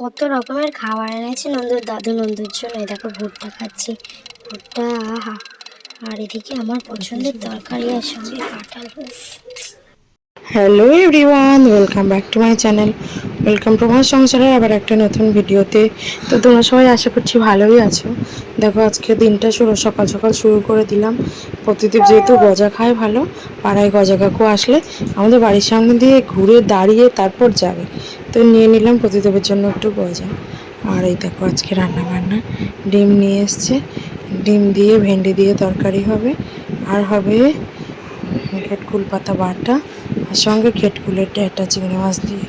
কত রকমের খাবার এনেছে, নন্দুর দাদু নন্দুর জন্য। দেখো ভুট্টা খাচ্ছি। ভুট্টা, আহা। আর এদিকে আমার পছন্দের তরকারি আর সঙ্গে কাঁঠাল hello everyone welcome back to my channel welcome to my সংসারের আবার একটা নতুন ভিডিওতে। তো তোমরা সবাই আশা করছি ভালোই আছো। দেখো, আজকে দিনটা শুরু, সকাল সকাল শুরু করে দিলাম। প্রতিদীপ যেহেতু গজা খায় ভালো, পাড়ায় গজা কাকু আসলে আমাদের বাড়ির সামনে দিয়ে ঘুরে দাঁড়িয়ে তারপর যাবে। তো নিয়ে নিলাম প্রতিদেবের জন্য একটু গজা। আর এই দেখো আজকে রান্না বান্না ডিম নিয়ে এসছে। ডিম দিয়ে ভেন্ডি দিয়ে তরকারি হবে। আর হবে খেটকুল পাতা বাটা আর সঙ্গে খেটকুলের ডেটা চিংড়ি মাছ দিয়ে।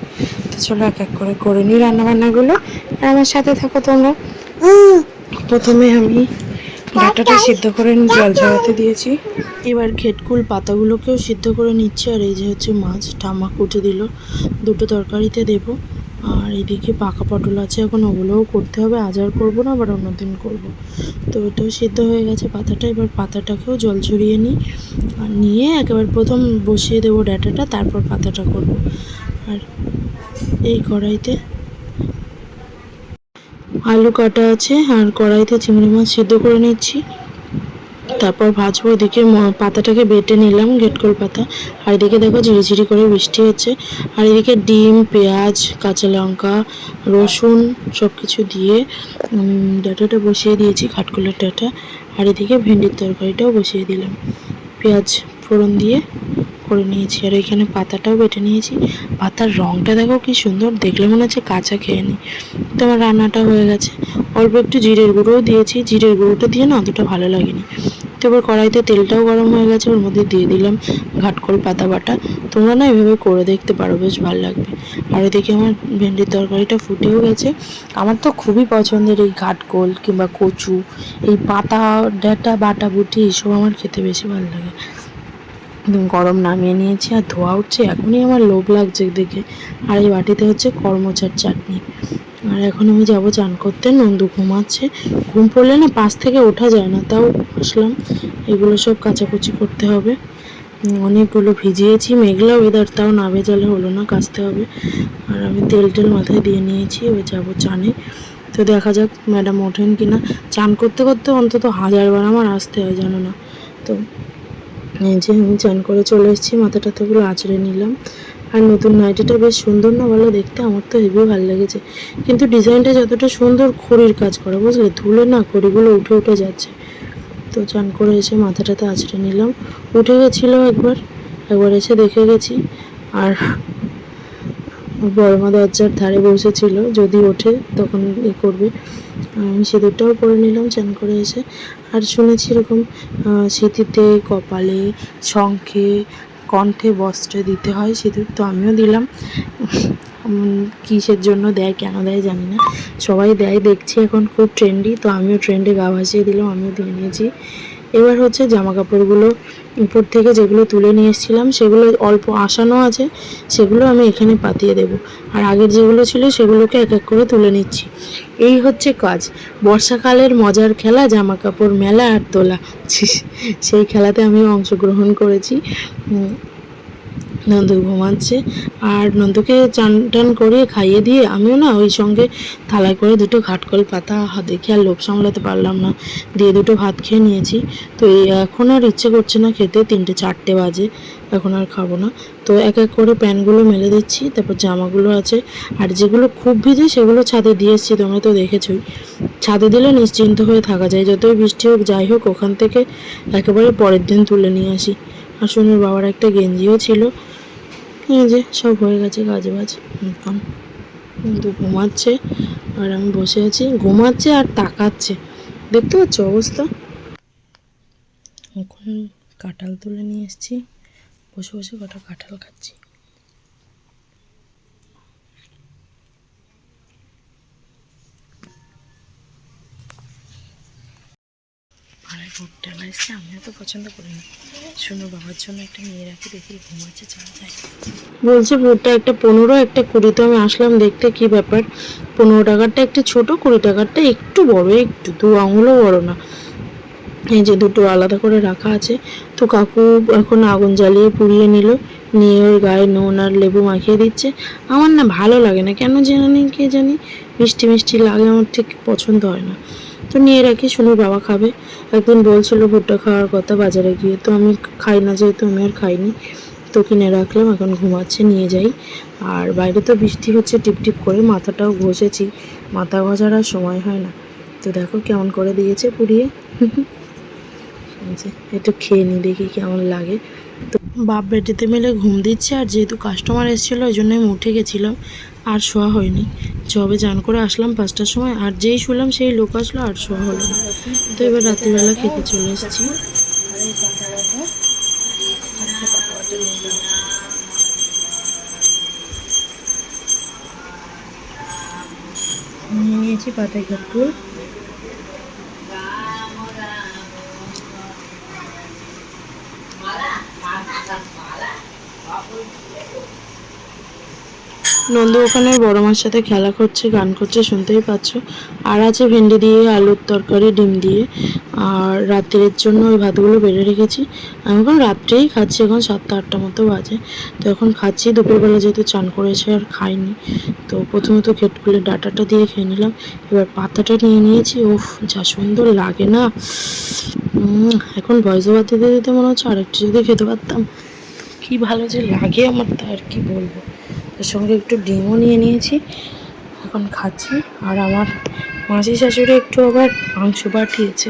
তো চলো এক এক করে করে নিই রান্নাবান্নাগুলো। আর আমার সাথে থাকো তোমরা। প্রথমে আমি ডাটাটা সিদ্ধ করে জল ঝরাতে দিয়েছি। এবার খেটকুল পাতাগুলোকেও সিদ্ধ করে নিচ্ছি, আর এই যে হচ্ছে মাছ ঠাম্মা কুটে দিল। দুটো তরকারিতে দেবো। আর এদিকে পাকা পটল আছে, এখন ওগুলোও করতে হবে। আজ আর করব না, আবার অন্যদিন করব। তো এটাও সিদ্ধ হয়ে গেছে পাতাটা। এবার পাতাটাকেও জল ঝরিয়ে নিই। আর নিয়ে একেবারে প্রথম বসিয়ে দেবো ডাটাটা, তারপর পাতাটা করব। আর এই কড়াইতে আলু কাটা আছে আর কড়াইতে চিংড়ি মাছ সিদ্ধ করে নিচ্ছি। তারপর ভাজবো এদিকে পাতাটাকে বেটে নিলাম, গেটকল পাতা। আর এদিকে দেখো ঝিরিঝিরি করে বৃষ্টি হচ্ছে। আর এদিকে ডিম, পেঁয়াজ, কাঁচা লঙ্কা, রসুন সব কিছু দিয়ে ডাঁটাটা বসিয়ে দিয়েছি কাঠকলের ডাঁটা। আর এদিকে ভেন্ডির তরকারিটাও বসিয়ে দিলাম। পেঁয়াজ ফোড়ন দিয়ে করে নিয়েছি আর এখানে পাতাটাও বেটে নিয়েছি। পাতার রঙটা দেখো কি সুন্দর, দেখলে মনে হচ্ছে কাঁচা খেয়ে নি। তো আমার রান্নাটা হয়ে গেছে। অল্প একটু জিরের গুঁড়োও দিয়েছি। জিরের গুঁড়োটা দিয়ে না অতটা ভালো লাগেনি। তো এবার কড়াইতে তেলটাও গরম হয়ে গেছে, ওর মধ্যে দিয়ে দিলাম ঘাটকল পাতা বাটা। তোমরা না এভাবে করে দেখতে পারো, বেশ ভালো লাগবে। আর এদিকে আমার ভেন্ডির তরকারিটা ফুটেও গেছে। আমার তো খুবই পছন্দের এই ঘাটকোল কিংবা কচু, এই পাতা, ডাঁটা, বাটা, বুটি এসব আমার খেতে বেশি ভালো লাগে। গরম নামিয়ে নিয়েছি আর ধোয়া উঠছে, এখনই আমার লোভ লাগছে দেখে। আর এই বাটিতে হচ্ছে কর্মচার চাটনি। আর এখন আমি যাব চান করতে, নন্দু ঘুমাচ্ছে। ঘুম পড়লে না পাশ থেকে ওঠা যায় না, তাও আসলাম। এগুলো সব কাচাকুচি করতে হবে। অনেকগুলো ভিজিয়েছি, মেঘলা ওয়েদার তাও না ভেজালে হলো না, কাচতে হবে। আর আমি তেল টেল মাথায় দিয়ে নিয়েছি, এবার যাব চানে। তো দেখা যাক ম্যাডাম ওঠেন কিনা। চান করতে করতে অন্তত হাজারবার আমার আসতে হয়, জানো না। তো যে আমি চান করে চলে এসেছি মাথা টাথাগুলো আঁচড়ে নিলাম। আর নতুন নাইটিটা বেশ সুন্দর না, ভালো দেখতে, আমার তো হেবি ভালো লেগেছে। কিন্তু ডিজাইনটা যতটা সুন্দর, খড়ির কাজ করা, বুঝলে? ধুলে না খড়িগুলো উঠে উঠে যাচ্ছে। তো চান করে এসে মাথাটাতে আঁচড়ে নিলাম। উঠে গেছিল একবার একবার এসে দেখে গেছি। আর বড়মা দরজার ধারে বসেছিল, যদি ওঠে তখন এ করবে। সিঁদুরটাও পরে নিলাম, চান করে এসে। আর শুনেছি এরকম সিঁথিতে, কপালে, শঙ্খে, কণ্ঠে বস্ত্রে দিতে হয় সিঁদুর তো আমিও দিলাম। কিসের জন্য দেয়, কেন দেয় জানি না। সবাই দেয়, দেখছি এখন খুব ট্রেন্ডি তো আমিও ট্রেন্ডে গা ভাসিয়ে দিলাম, আমিও দিয়ে নিয়েছি। এবার হচ্ছে জামা কাপড়গুলো উপর থেকে যেগুলো তুলে নিয়ে এসেছিলাম, সেগুলো অল্প আসানো আছে, সেগুলো আমি এখানে পাতিয়ে দেব। আর আগের যেগুলো ছিল, সেগুলোকে এক এক করে তুলে নিচ্ছি। এই হচ্ছে কাজ। বর্ষাকালের মজার খেলা জামা কাপড় মেলা আর তোলা। সেই খেলাতে আমি অংশগ্রহণ করেছি। নন্দু ঘুমাচ্ছে। আর নন্দুকে চান টান করে খাইয়ে দিয়ে আমিও না ওই সঙ্গে থালায় করে দুটো ঘাটকল পাতা দেখে আর লোভ সামলাতে পারলাম না। দিয়ে দুটো ভাত খেয়ে নিয়েছি। তো এখন আর ইচ্ছে করছে না খেতে, তিনটে চারটে বাজে, এখন আর খাব না। তো এক এক করে প্যান্টগুলো মেলে দিচ্ছি, তারপর জামাগুলো আছে। আর যেগুলো খুব ভিজে সেগুলো ছাদে দিয়ে এসছি, তোমরা তো দেখেছই। ছাদে দিলে নিশ্চিন্ত হয়ে থাকা যায়, যতই বৃষ্টি হোক, যাই হোক, ওখান থেকে একেবারে পরের দিন তুলে নিয়ে আসি। আর সোনুর বাবার একটা গেঞ্জিও ছিল। এই যে, সব হয়ে গেছে কাজ বাজ এখন কিন্তু ঘুমাচ্ছে, আর আমি বসে আছি, ঘুমাচ্ছে আর তাকাচ্ছে। দেখতে পাচ্ছ অবস্থা? এখন কাঁঠাল তুলে নিয়ে এসেছি, বসে বসে কটা কাঁঠাল খাচ্ছি। পাড়ায় ভুট্টা এসছে আমিও তো পছন্দ করি না। শোনো, বাবার জন্য একটা নিয়ে রাখি, দেখি ঘুমাচ্ছে, চলে যায়। বলছে ভুট্টা একটা পনেরো, একটা কুড়ি, তো আমি আসলাম দেখতে কি ব্যাপার। পনেরো টাকারটা একটা ছোট, কুড়ি টাকারটা একটু বড়, একটু, দু আঙুলও বড় না। এই যে দুটো আলাদা করে রাখা আছে, তো কাকু এখন আগুন জ্বালিয়ে পুড়িয়ে নিল, নিয়ে ওর গায়ে নুন আর লেবু মাখিয়ে দিচ্ছে। আমার না ভালো লাগে না, কেন জানি, কে জানি, মিষ্টি মিষ্টি লাগে, আমার ঠিক পছন্দ হয় না। তো নিয়ে রাখি শুনুর বাবা খাবে। একদিন বলছিল ভুট্টা খাওয়ার কথা বাজারে গিয়ে। তো আমি খাই না যেহেতু আমি আর খাইনি। তো কিনে রাখলাম, এখন ঘুমাচ্ছে, নিয়ে যাই। আর বাইরে তো বৃষ্টি হচ্ছে টিপটিপ করে মাথাটাও ঘষেছি। মাথা ঘষার আর সময় হয় না। তো দেখো কেমন করে দিয়েছে পুড়িয়ে। একটু খেয়ে নি দেখি কেমন লাগে। তো বাপ বেটিতে মিলে ঘুম দিচ্ছে, আর যেহেতু কাস্টমার এসেছিল, ওই জন্য আমি উঠে গেছিলাম। আর শোয়া হয়নি। যবে চান করে আসলাম পাঁচটার সময়, আর যেই শুলাম সেই লোক আসলো আর শোয়া হলো না। তো এবার রাত্রিবেলা খেতে চলে এসেছি। নিয়ে নিয়েছি পাতায় কাকুর নন্দ ওখানে বড় মার সাথে খেলা করছে, গান করছে, শুনতেই পাচ্ছ। আর আছে ভেন্ডি দিয়ে আলুর তরকারি, ডিম দিয়ে। আর রাত্রের জন্য ওই ভাতগুলো বেড়ে রেখেছি। আমি এখন রাত্রেই খাচ্ছি, এখন সাতটা, আটটা মতো বাজে। তো এখন খাচ্ছি, দুপুরবেলা যেহেতু চান করেছে আর খাইনি। তো প্রথমে তো খেটকুলে ডাটাটা দিয়ে খেয়ে নিলাম। এবার পাতাটা নিয়ে নিয়েছি। ওফ যা সুন্দর লাগে না। এখন ভয়েস ওভার দিতে দিতে মনে হচ্ছে আরেকটু যদি খেতে পারতাম। কি ভালো যে লাগে আমার তা আর কি বলব। এর সঙ্গে একটু ডিমও নিয়ে নিয়েছি। এখন খাচ্ছি। আর আমার মাসি শাশুড়ি একটু আবার মাংস পাঠিয়েছে।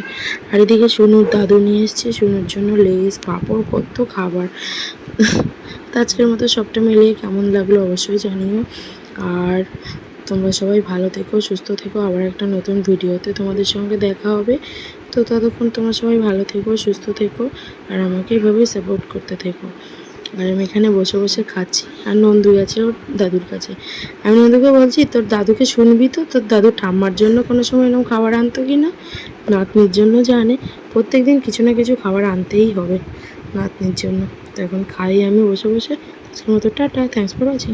আর এদিকে সুনুর দাদু নিয়ে এসছে। সুনুর জন্য লেস, পাঁপড়, কত খাবার। আজকের মতো সবটা মিলিয়ে কেমন লাগল অবশ্যই জানিও। আর তোমরা সবাই ভালো থেকো, সুস্থ থেকো। আবার একটা নতুন ভিডিওতে তোমাদের সঙ্গে দেখা হবে। তো ততক্ষণ তোমরা সবাই ভালো থেকো, সুস্থ থেকো। আর আমাকে এভাবেই সাপোর্ট করতে থেকো। আর আমি এখানে বসে বসে খাচ্ছি। আর নন্দু গেছে ওর দাদুর কাছে। আমি নন্দুকে বলছি, তোর দাদুকে শুনবি তো? তোর দাদু ঠাম্মার জন্য কোনো সময় এরকম খাবার আনতো কি না? নাতনির জন্য জানে প্রত্যেক দিন কিছু না কিছু খাবার আনতেই হবে নাতনির জন্য। তো এখন খাই আমি বসে বসে। আজকের মতো টাটা থ্যাংকস ফর ওয়াচিং